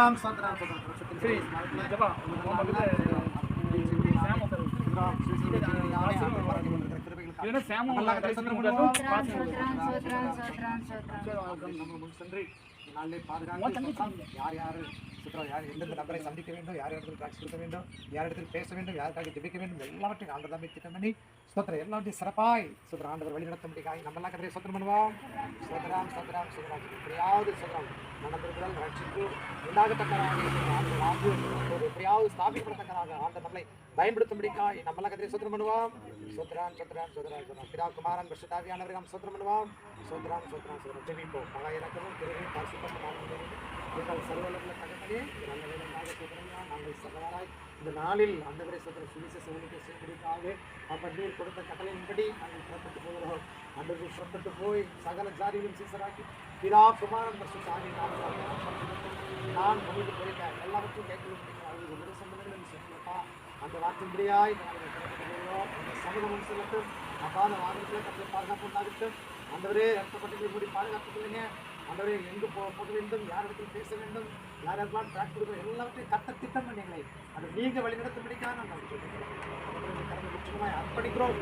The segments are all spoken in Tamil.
பண்ணுவோம் சோத்ராம் சோத்ராம் சரி ஜபா உன் பக்கத்துல சாம் இல்லைன்னா சாமும் யார் யார் சுற்றம் யார் எந்தெந்த நபரை சந்திக்க வேண்டும் யார் இடத்தில் காட்சி கொடுக்க வேண்டும் யார் இடத்தில் பேச வேண்டும் யாருக்காக ஜெபிக்க வேண்டும் எல்லாவற்றையும் ஆண்டு தான் திட்டம் பண்ணி சுத்திர எல்லாவற்றையும் சிறப்பாய். சுத்திர ஆண்டவர் வழி நடத்த முடியாது நம்ம எல்லாம் கதையை சுத்திரம் பண்ணுவோம். சுதராம் சுதராம் சுதராம் எப்படியாவது சுதராம் நடந்திருக்கிறால் ரட்சித்து உண்டாகத்தக்கராக ஒரு எப்படியாவது ஸ்தாபிக்கப்படத்தக்கராக ஆண்ட நம்மளை பயன்படுத்தும்படிக்காய் நம்மளாம் கதையை சுத்திரம் பண்ணுவோம். சோத்ரான் சோத்ரான் சோதரான் சோதரான் பிதா குமாரன் பரிசுத்தாவியானவரை நாம் சுத்திரம் பண்ணுவோம். சோத்ரான் சோத்ரான் சோதரம் ஜெபிப்போம். மகா இறக்கமும் திருவையும் எங்கள் சர்வலத்தில் தகவலே நல்ல வேலையாக சுதரமையா நாங்கள் சகலராய் இந்த நாளில் அந்தவரை சுதர சுவிச ஊழியத்தை செய்வதற்காக அப்ப நீர் கொடுத்த கட்டளையின்படி நாங்கள் புறப்பட்டு போகிறோம். அன்றைக்கு புறப்பட்டு போய் சகல ஜாதியிலும் சீசராக்கி பிதா குமாரன் பரிசு சாமி நான் உங்களுக்கு குறைக்க எல்லாவற்றையும் கேட்கணும். அவர்களுக்கு உபதேசம் சொல்லப்பா. அந்த வார்த்தையின்படியாய் நாங்கள் புறப்பட்டு போகிறோம். அந்த சமூகம் சொல்லட்டும் அப்பாத வாகனத்தில் கற்று பாதுகாப்பு உண்டாகட்டும் அந்தவரே ரத்தப்பட்டு கூடி பாதுகாப்பு கொள்ளுங்க. அந்தவரே எங்கு போ போக வேண்டும் யார் பேச வேண்டும் யார் யாரெல்லாம் ட்ராக் கொடுக்க எல்லாத்தையும் கட்ட திட்டம் பண்ணீங்களே. அதை நீங்கள் வழிநடத்தும்படிக்காக நாங்கள் கடந்த முற்றிலுமாய் அர்ப்பணிக்கிறோம்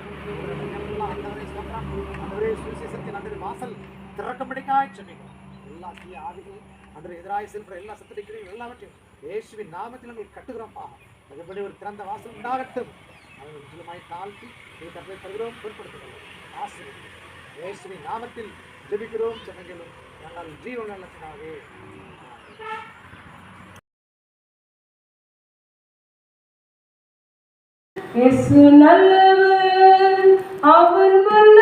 அந்தவரை சொல்கிறான் அந்தவரே ஆண்டவரே சுவிசேஷத்தின் அந்த வாசல் திறக்கும்படிக்காய் சொன்னீங்க எல்லா தீய ஆவிகள் அந்த எதிராக செல்கிற எல்லா சத்தடிக்கிறீங்க எல்லாவற்றையும் இயேசுவின் நாமத்தில் நாங்கள் கட்டுகிறோம்ப்பா அதுபடி ஒரு திறந்த வாசல் உண்டாகட்டும். அதை நிஜமாய் தாழ்த்தி இதை தற்போது தருகிறோம் பொருட்படுத்துகிறோம். ஆசிரியர் இயேசுவின் நாமத்தில் ஜெபிக்கிறோம் ஜனங்களும் நல்ல ஜீவன் அவன் வல்ல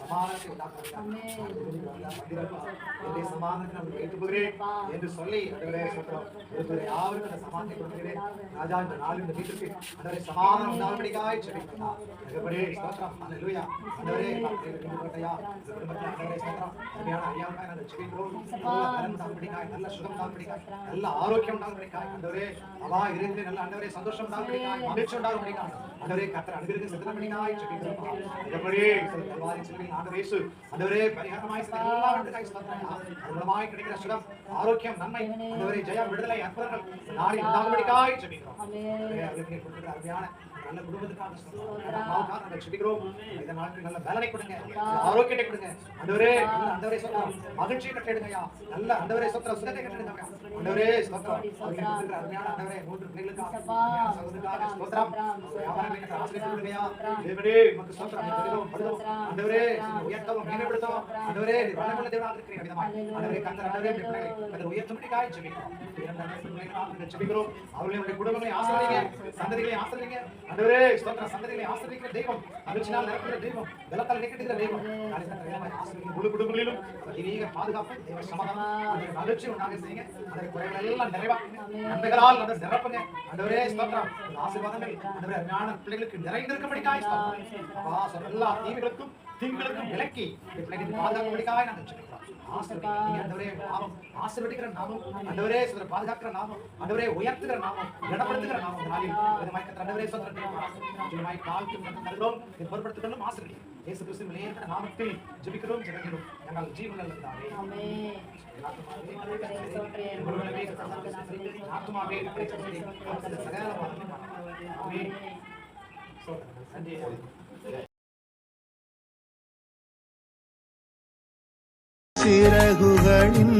சமாதானத்தை சமாதானத்தை என்று சொல்லி சொல்றோம். அந்த சமாதானத்தை கொடுக்கிறேன். ராஜா இந்த நாள் இந்த சமாதானம் உண்டாகும்படிக்காய் ஸ்தோத்திரம். அல்லேலூயா. ஸ்தோத்திரம். அருமையான ஐயாவுக்காய் நாங்கள் நல்ல பலன் உண்டாகும்படிக்காய், நல்ல சுகம் நல்ல ஆரோக்கியம் உண்டாகும்படிக்காய், ஆண்டவரே, அவா இருந்து நல்ல அண்டவரே சந்தோஷம் மகிழ்ச்சி உண்டாகும்படிக்காய், கர்த்தர் அனுகிரகம் ஜெபிக்கிறோம். கல்வாரி சிலுவையில் ஆண்டவர் இயேசு ஆண்டவரே பரிகாரமாய். அது மூலமாய் கிடைக்கிற சுகம் ஆரோக்கியம் நன்மை ஆண்டவரே ஜெயம் விடுதலை அற்புதங்கள் நாடி உண்டாகும்படிக்காய் ஜெபிக்கிறோம் அருமையான நல்ல குடும்பத்துக்காக நாங்கள் ஜெபிக்கிறோம் இந்த நாளுக்கு நல்ல கொடுங்க. ஆரோக்கியத்தை கொடுங்க. மகிழ்ச்சியை சுகத்தை கட்டிடுங்க அருமையான மூன்று பிள்ளைகளுக்காக ஸ்தோத்திரம் உமக்கு ஸ்தோத்திரம் உயர்த்தவும் தேவனாக பிள்ளைகளை. உயர்த்தும்படிக்காய் ஜெபிக்கிறோம் ஜெபிக்கிறோம் அவர்களை உடைய குடும்பங்களை ஆசிர்வதிங்க. சந்ததிகளை ஆசிர்வதிங்க. ஆண்டவரே ஸ்தோத்திர சந்ததிகளை ஆசிர்வதிக்கிற தெய்வம் அனுச்சினால் நிரப்புகிற தெய்வம் வெள்ளத்தால் நிற்கிற தெய்வம். நாளை முழு குடும்பங்களிலும் தெய்வீக பாதுகாப்பு தெய்வ சமாதானம் ஆண்டவரே உண்டாக செய்யுங்க. அதற்கு குறைகள் எல்லாம் நிறைவா. நன்மைகளால் அதை நிரப்புங்க. ஆண்டவரே ஸ்தோத்திரம். ஆசீர்வாதங்கள் ஆண்டவரே ஞான பிள்ளைகளுக்கு நிறைந்திருக்கும்படிக்காய் ஸ்தோத்திரம். எல்லா தீவுகளுக்கும் தீங்குகளுக்கும் விலக்கி ஆசீர்வதிக்கிற நாமம் ஆண்டவரே சொல்ற பாதுகாக்கிற நாமம் ஆண்டவரே உயர்த்துகிற நாமம் இந்த நாளில். விதமாய் கர்த்தர் ஆண்டவரே சொல்ற ஜெயமாய் தாழ்த்தி தருகிறோம். இதை பொருட்படுத்திக் கொள்ளும் ஆசீர்வதி இயேசு கிறிஸ்து விலையேற்ற நாமத்தில் ஜெபிக்கிறோம் ஜெபிக்கிறோம். எங்கள் ஜீவனில் இருந்தாரே ஆத்மாவே கிடைச்சது சகல ஆமென். சோதரர்கள் நன்றி சிறகுகளின்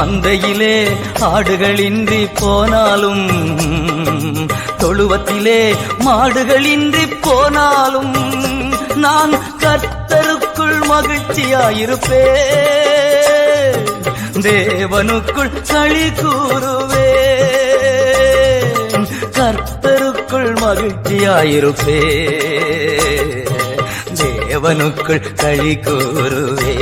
மந்தையிலே ஆடுகளின்றி போனாலும் தொழுவத்திலே மாடுகளின்றி போனாலும் நான் கர்த்தருக்குள் மகிழ்ச்சியாயிருப்பே தேவனுக்குள் களி கூறுவே கர்த்தருக்குள் மகிழ்ச்சியாயிருப்பே தேவனுக்குள் களி கூறுவே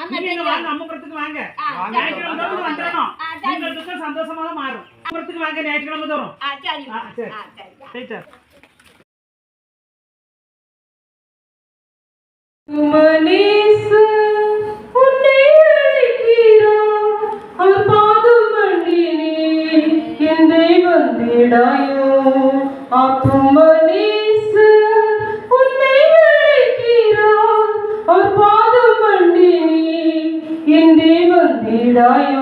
ஆமா, நீங்க. வாங்க அம்மபுரத்துக்கு வாங்க. ஞாயிற்றுக்கிழமை தோறும் வந்துடணும். துக்கம் சந்தோஷமாக மாறும். வாங்க ஞாயிற்றுக்கிழமை தோறும். சரி. ரைட்டா உன்னை அவர் பாதம் மண்டினே என்னை வந்திடாயோ வந்திடாயோ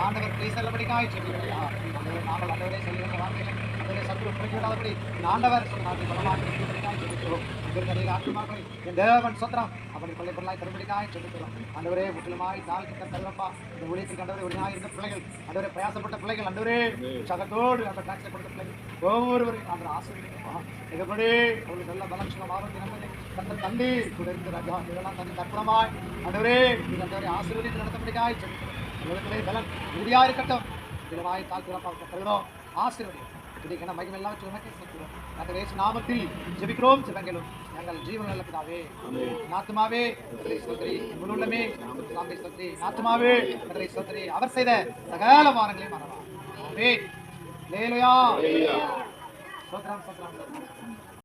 ஆண்டவர் பேச செல்லபடிக்காய் சொல்லுங்களா அந்த நாங்கள் அந்தவரே சொல்லி வார்த்தைகள் அதனை சத்ரு புரிவிடாதபடி ஆண்டவர் சொன்னார்கள் பலமாக இருக்கிறபடிக்காய் சொல்லிக்கிறோம் இங்கிருந்த ஆத்மாக்களை என் தேவன் சொத்திரம் அப்படி கொள்ளை பொருளாய் தரும்படிக்காய் சொல்லிக்கிறோம் ஆண்டவரே முற்றிலுமாய் தாழ்த்தி தருவப்பா இந்த ஊழியத்துக்கு ஆண்டவரே ஒரு நாள் இருந்த பிள்ளைகள் ஆண்டவரே பிரயாசப்பட்ட பிள்ளைகள் ஆண்டவரே சகத்தோடு அந்த டாக்ஸை கொடுத்த பிள்ளைகள் ஒவ்வொருவரையும் ஆண்டவர் ஆசீர்வதிக்கப்பா இதுபடி அவளுக்கு நல்ல பலம் சுகம் ஆரோக்கியம் தந்த தந்தி கூட இதெல்லாம் தந்தி தற்பமாய் ஆண்டவரே இது நடத்தபடிக்காய் சொல்லிக்கிறோம் உலகத்திலே பலன் உறுதியா இருக்கட்டும். இதுவாய் தாழ்த்துறப்பா தருகிறோம் ஆசீர்வதி இதுக்கான மகிமை எல்லாம் உனக்கே செலுத்துகிறோம் அந்த வேசு நாமத்தில் ஜெபிக்கிறோம் ஜெபங்களும் நாங்கள் ஜீவன் நல்ல பிதாவே. நாத்துமாவே கர்த்தரை ஸ்தோத்திரி. முழு உள்ளமே. சாமி ஸ்தோத்திரி. நாத்துமாவே கர்த்தரை ஸ்தோத்திரி. அவர் செய்த சகல வாரங்களையும் மறவா ஆமே லேலுயா ஸ்தோத்திரம் ஸ்தோத்திரம்.